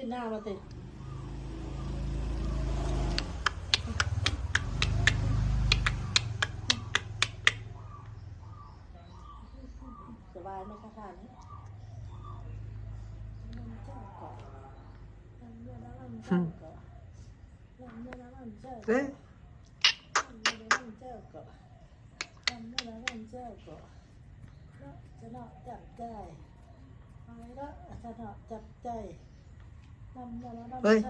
ยืดหน้ามาติสบายไหมคะท่านเอ๊ะจะนอจับใจไปแล้วจะนอจับใจ ơi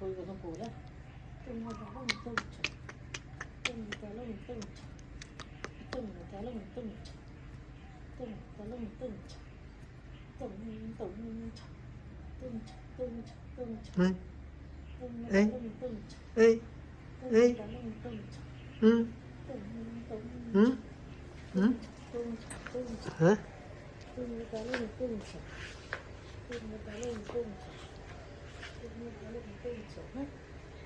khôi của con cổ đó từng hạt đá lông từng từng cái lông từng từng cái lông từng tung tà lung tung chọc tung tung chọc tung chọc tung chọc tung chọc tung tung tung chọc tung tà lung tung chọc tung tung tung tung chọc tung chọc tung tà lung tung chọc tung tà lung tung chọc tung tà lung tung chọc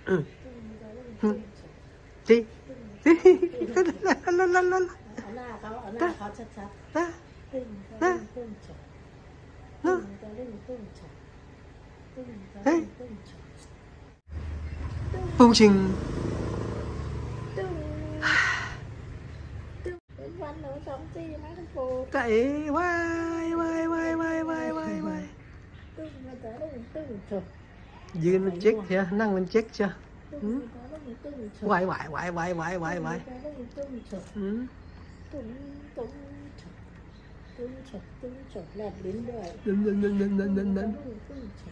tung tà lung tung chọc đi đi la la la la la la la la la la 네? 응? 네? Công trình Chạy vai vai vai vai vai vai vaiยืนมันเจ๊กเถอะนั่งมันเจ๊กเชียวไหวไหวไหวไหวไหวไหวไหว 뚱쳐 뚱쳐 나 민들아 뚱뚱뚱뚱뚱뚱 뚱쳐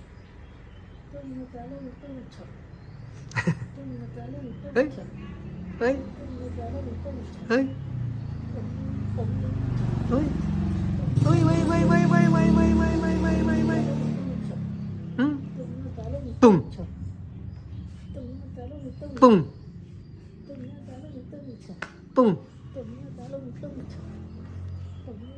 뚱뚱뚱 뚱쳐 ấy ấy ấy ơi ơi quay quay quay quay quay quay quay quay quay quay quay tùng tùng tùng tùng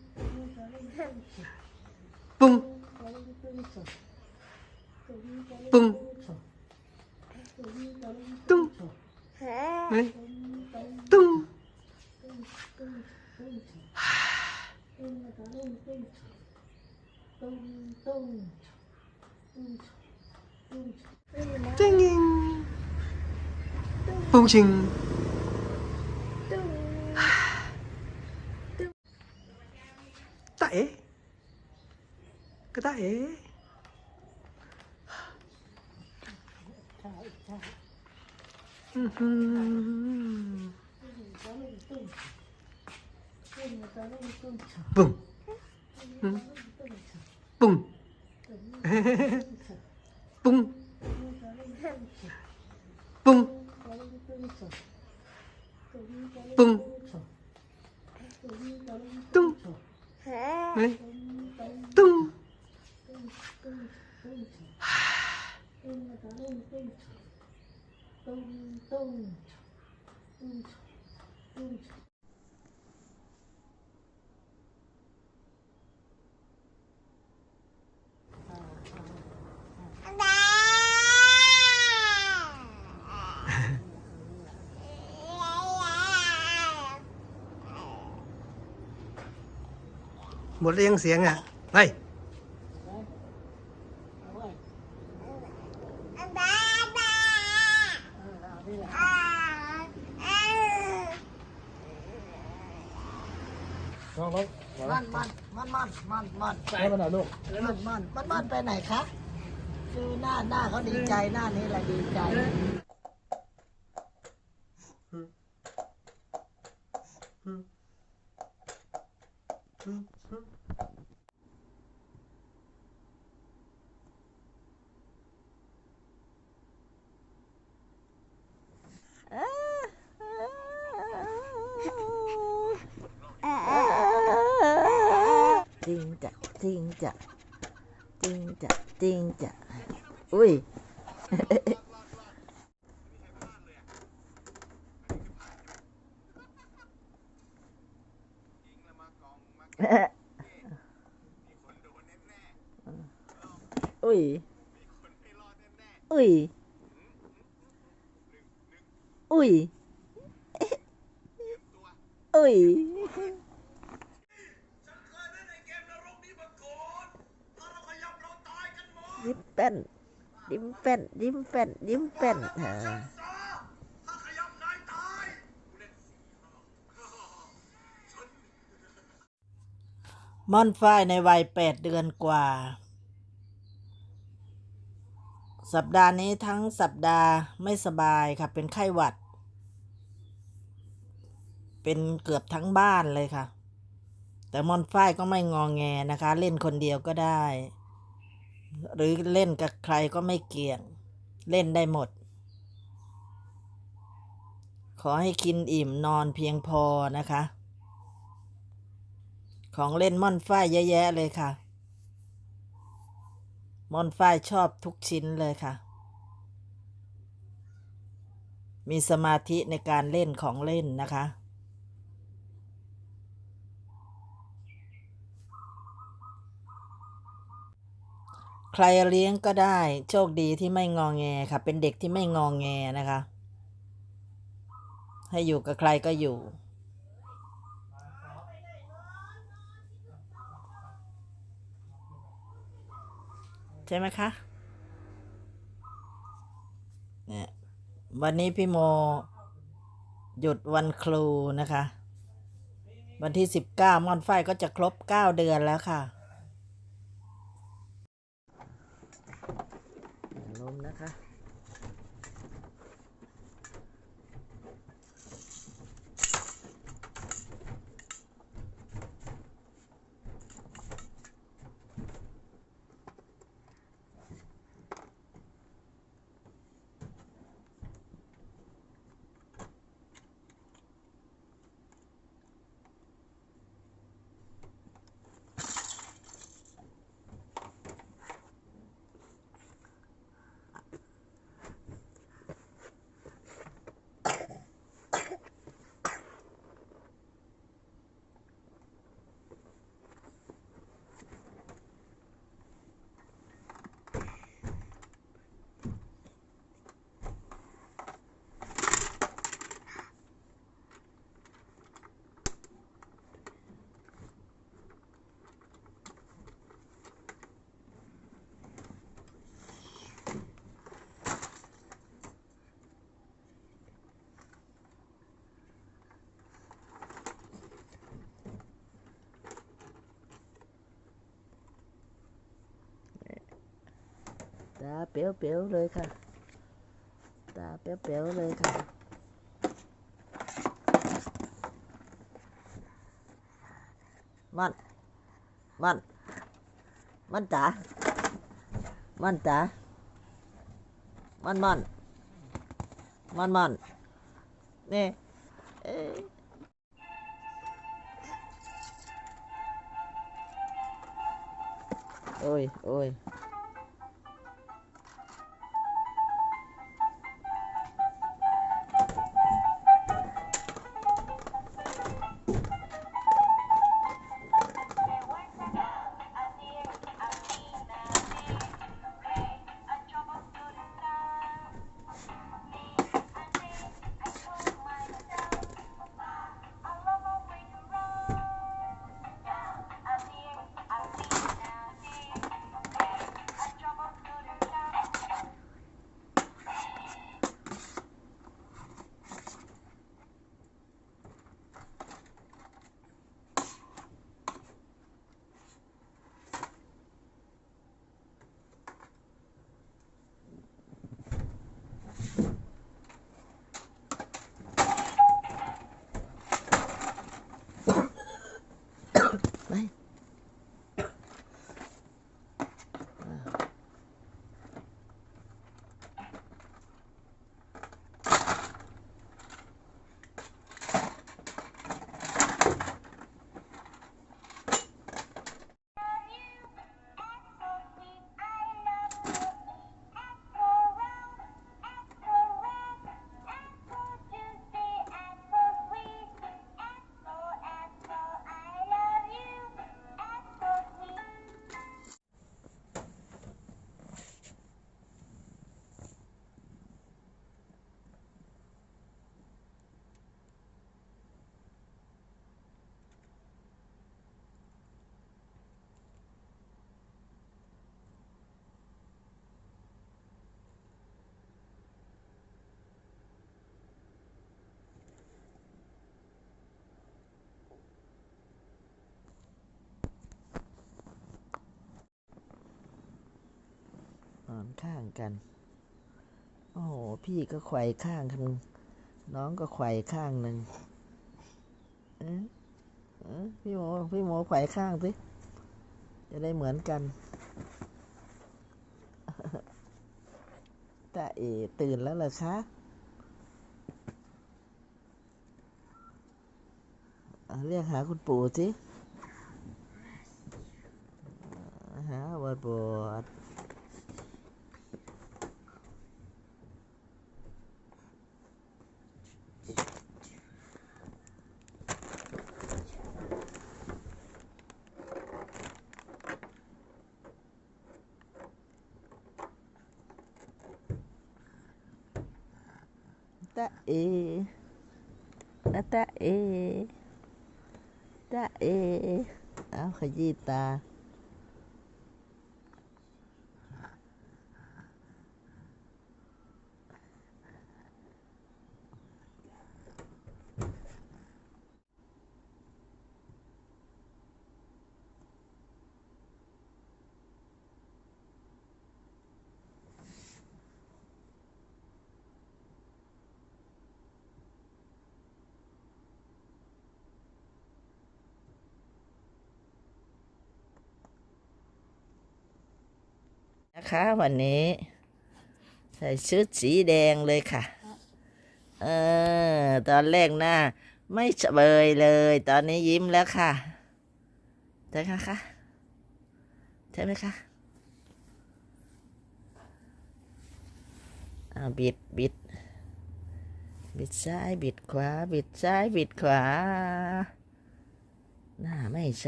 뿡, 뿡, 뚱, 네, 뚱. 하. 땡잉, 뿡칭. 하. 따에 người ta ế Boom. Mm-hmm. หมดเรียงเสียงอะไปนอน้องมันมันมันมันมันมันไปมันหน่อลูกมันมันมันมันไปไหนคะคือหน้าหน้าเขาดีใจหน้านี้แหละดีใจ จริงจะจริงจะจริงจะจริงจะ อุ้ยอุ้ยอุ้ยอุ้ยยิ้มเป็นยิ้มเป็นยิ้มเป็นยิ้มเป็นเออม่อนฝ้ายในวัยแปดเดือนกว่า สัปดาห์นี้ทั้งสัปดาห์ไม่สบายค่ะ เป็นไข้หวัด เป็นเกือบทั้งบ้านเลยค่ะ แต่มอนฝ้ายก็ไม่งองแงนะคะ เล่นคนเดียวก็ได้ หรือเล่นกับใครก็ไม่เกี่ยง เล่นได้หมด ขอให้กินอิ่มนอนเพียงพอนะคะ ของเล่นม่อนฝ้ายเยอะแยะเลยค่ะ มอนฝ้ายชอบทุกชิ้นเลยค่ะ มีสมาธิในการเล่นของเล่นนะคะ ใครเลี้ยงก็ได้ โชคดีที่ไม่งองแงค่ะ เป็นเด็กที่ไม่งองแงนะคะ ให้อยู่กับใครก็อยู่ ช่ไหมคะเนี่ยวันนี้พี่โมหยุดวันครูนะคะ วันที่สิบเก้ามอนไฟก็จะครบเก้าเดือนแล้วค่ะนมนะคะ ตาเปรี้ยวๆเลยค่ะ ตาเปรี้ยวๆเลยค่ะ มันมัน มันจ๋ามันจ๋ามันมัน มันมันนี่เอ้ยโอ้ อ้ยอนข้างกัน โอ้โห พี่ก็ไขว่ข้างกันน้องก็ไขว่ข้างหนึ่งอ๊ะเอ๊ะพี่โมพี่โมไขว่ข้างสิ จะได้เหมือนกันตาเอตื่นแล้วเหรอคะเรียกหาคุณปู่สิหาบอดบอด ตาเออะตาเอตา นะคะ วันนี้ ใส่ชุดสีแดงเลยค่ะ เออ ตอนแรกหน้า ไม่เฉยเลย ตอนนี้ยิ้มแล้วค่ะใช่ไหมคะใช่ไหมคะเอาบิดบิดบิดซ้ายบิดขวา บิดซ้ายบิดขวา หน้าไม่เฉ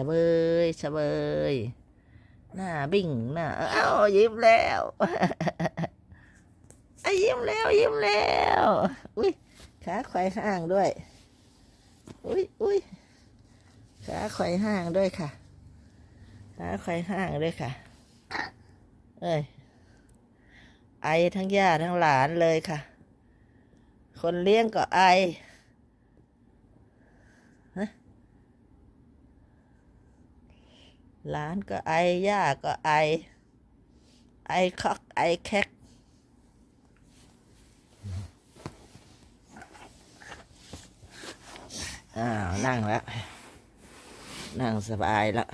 ยเฉย หน้าบิ่งหน้าเอ้ายิ้มแล้วไอ้ยยิ้มแล้วยิ้มแล้วอุ้ยขาไขว่ห้างด้วยอุ้ยอุ้ยขาไขว่ห้างด้วยค่ะขาไขว่ห้างด้วยค่ะ เอ้ยไอทั้งย่าทั้งหลานเลยค่ะ คนเลี้ยงก็ไอ หลานก็ไอย่าก็ไอ ไอคอกไอแคกอ้าวนั่งแล้ว นั่งสบายแล้ว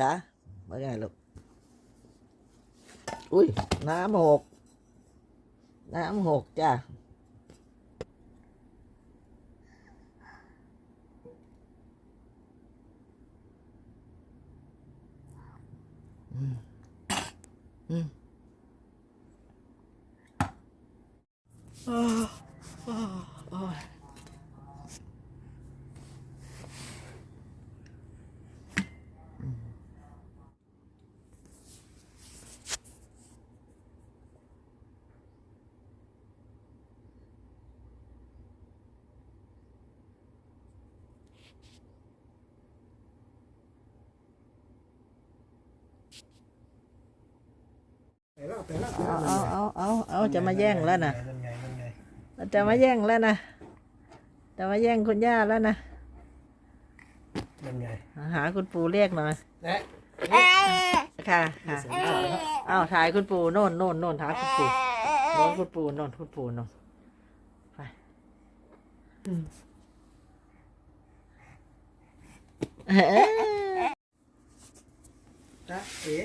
คะว่าไงลูก อุ้ยน้ำหก น้ำหกจ้ะ Mm. Oh, oh, oh. เอาเอาเอาเอาเอาจะมาแย่งแล้วนะจะมาแย่งแล้วนะจะมาแย่งคุณย่าแล้วนะหาคุณปู่เรียกหน่อยค่ะค่ะเอาถ่ายคุณปู่โน่นโน่นโน่นถ่ายคุณปู่โน่นคุณปู่โน่นคุณปู่โน่นไปจ้าเอ๋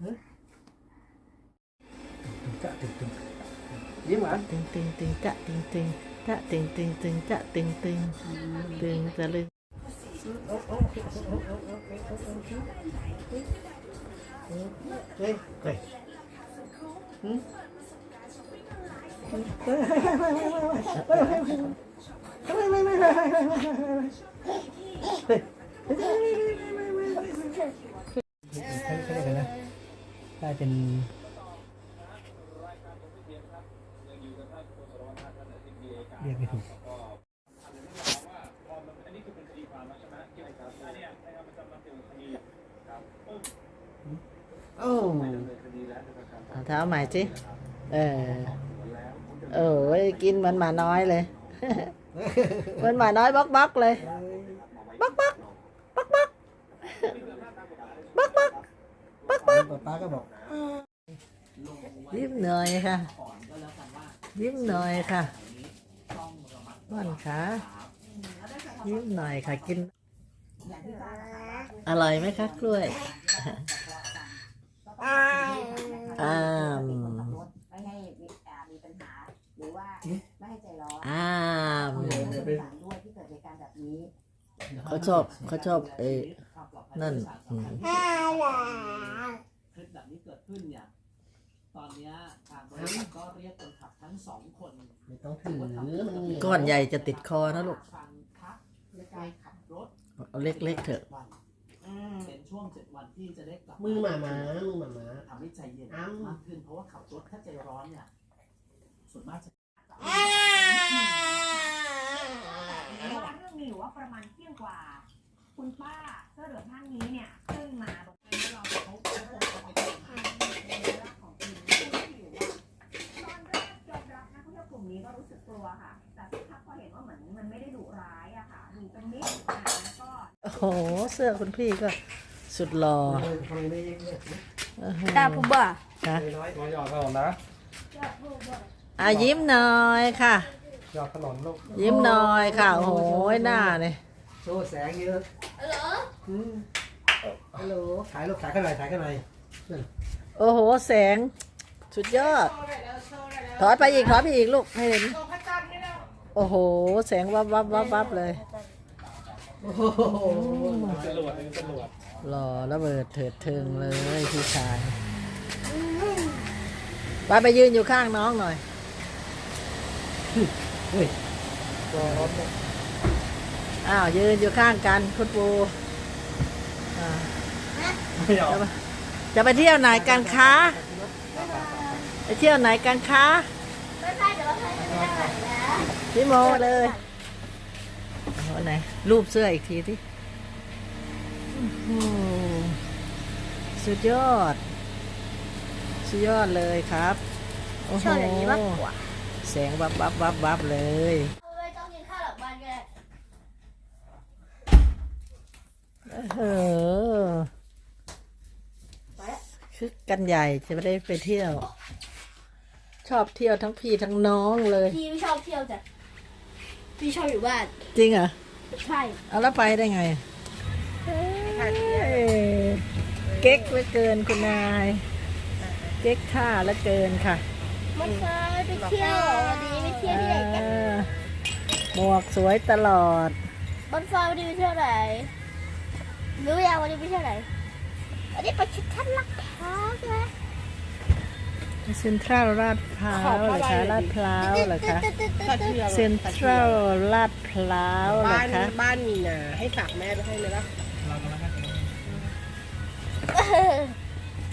เออจ๊ะตึงตึงยิ้มหวานตึงตึงตึงจะตึงตึงจะตึงตึงตึงจะตึงตึงตึง tạ tình tình tình tạ tình tình tình tạ lên Hãy subscribe cho kênh Ghiền Mì Gõ Để không bỏ lỡ những video hấp dẫn เรียกไม่ถูกโอ้เอาเท้าใหม่สิเออเออกินเหมือนหมาน้อยเลยเหมือนหมาน้อยบล็อกบล็อกเลยบล็อกบล็อกบล็อกบล็อกบล็อกบล็อกบล็อกบล็อกป๊าป๊าก็บอกยิ้มหน่อยค่ะยิ้มหน่อยค่ะ บ้านขายิ้มหน่อยค่ะกิน อร่อยไหมคะกล้วยอ้ามไม่ให้มีอ่ามีปัญหาหรือว่าไม่ให้ใจร้อนอ้ามสงสารด้วยที่เกิดเหตุการณ์แบบนี้เขาชอบเขาชอบเอ้นั่นอืมคลิปแบบนี้เกิดขึ้นเนี่ย ตอนเนี้ยทางบริษัทก็เรียกคนขับทั้งสองคนไม่ต้องถือมันมีก้อนใหญ่จะติดคอนะลูกฟังพักในการขับรถเอาเล็กๆเถอะ วันเป็นช่วงเจ็ดวันที่จะได้กลับมือหมาม้ามือหมาม้า ทำให้ใจเย็นอ้ำมากขึ้นเพราะว่าขับรถถ้าใจร้อนเนี่ยส่วนมากจะเพราะว่าเรื่องมีอยู่ว่าประมาณเที่ยงกว่า คุณป้าเสื้อเหลืองท่านนี้เนี่ยขึ้นมาบอกให้เราเขาเขาคงเอาไปทำในเรื่องของกินที่อยู่ว่าตอนแรกยอมรับ นะเขาเที่ยวกลุ่มนี้ก็รู้สึกกลัวค่ะ แต่สักพักพอเห็นว่าเหมือนมันไม่ได้ดุร้ายอะค่ะดูเป็นมิตรอะแล้วก็ โอ้โห เสื้อคุณพี่ก็สุดหล่อทำไม่เองเนี่ยอื้อหือตาผมบ่าค่ะน้อยตัวหยอดถนนนะอะยิ้มหน่อยค่ะ หยอดถนนลูกยิ้มหน่อยค่ะ โอ้โหหน้าเนี่ยโชว์แสงเยอะอืมฮัลโหลถ่ายรูปถ่ายกันหน่อยถ่ายกันหน่อยโอ้โห แสง สุดยอด ถอยไปอีกถอยไปอีกลูกให้เห็นโอ้โห แสงวับวับวับวับเลยโอ้โหจรวดเป็นจรวดหล่อระเบิดเถิดเทิงเลยพี่ชายไปไปยืนอยู่ข้างน้องหน่อยเฮ้ยตัวรถเนี่ยอ้าวยืนอยู่ข้างกันคุณปูอ่าไม่ยอมจะ ไปเที่ยวไหนกันคะไปเที่ยวไหนกันคะพี่โมเลยโอ้ไหนรูปเสื้ออีกทีที่สุดยอด สุดยอดเลยครับ โอ้โหชอบอย่างนี้มากกว่าแสงวับวับวับวับเลยไม่ต้องกินข้าวหลังบ้านก็ได้เออคือกันใหญ่จะไม่ได้ไปเที่ยว ชอบเที่ยวทั้งพี่ทั้งน้องเลย พี่ไม่ชอบเที่ยวจ้ะพี่ชอบอยู่บ้าน จริงเหรอ ใช่เอาแล้วไปได้ไงเอ้ยเก๊กเหลือเกินคุณนาย เก๊กท่าเหลือเกินค่ะมันเคยไปเที่ยววันนี้ไปเที่ยวที่ไหนกันเออหมวกสวยตลอดบนฟ้าวันนี้ไปเที่ยวไหนรู้ยังวันนี้ไปเที่ยวไหนวันนี้ไปชิดทันลักพร้าวใช่ไหม เซ็นทรัลลาดพร้าวเหรอคะลาดพร้าวเหรอคะเซ็นทรัลลาดพร้าวเหรอคะบ้านมีนาให้ฝากแม่ไปให้ไหมล่ะ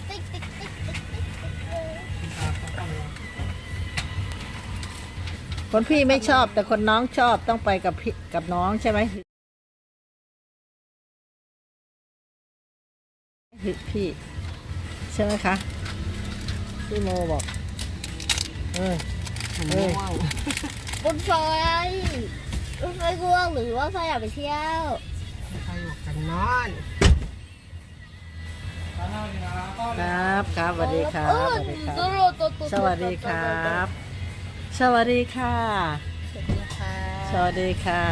ติ๊กติ๊กติ๊กติ๊กติ๊กคนพี่ไม่ชอบแต่คนน้องชอบต้องไปกับพี่กับน้องใช่ไหมพี่ใช่ไหมคะ พี่โมบอกเออเออบนฟ้ารถไฟง่วงหรือว่าไฟอยากไปเที่ยวไปบอกกันนอนครับครับสวัสดีครับเอสอวัสดีครับตัวโรตัวตัวสวัสดีครับ สวัสดีค่ะ สวัสดีค่ะ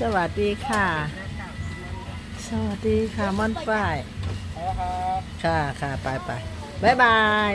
สวัสดีค่ะ สวัสดีค่ะม่อนฝ้าย ค่ะค่ะไปไปบ๊ายบาย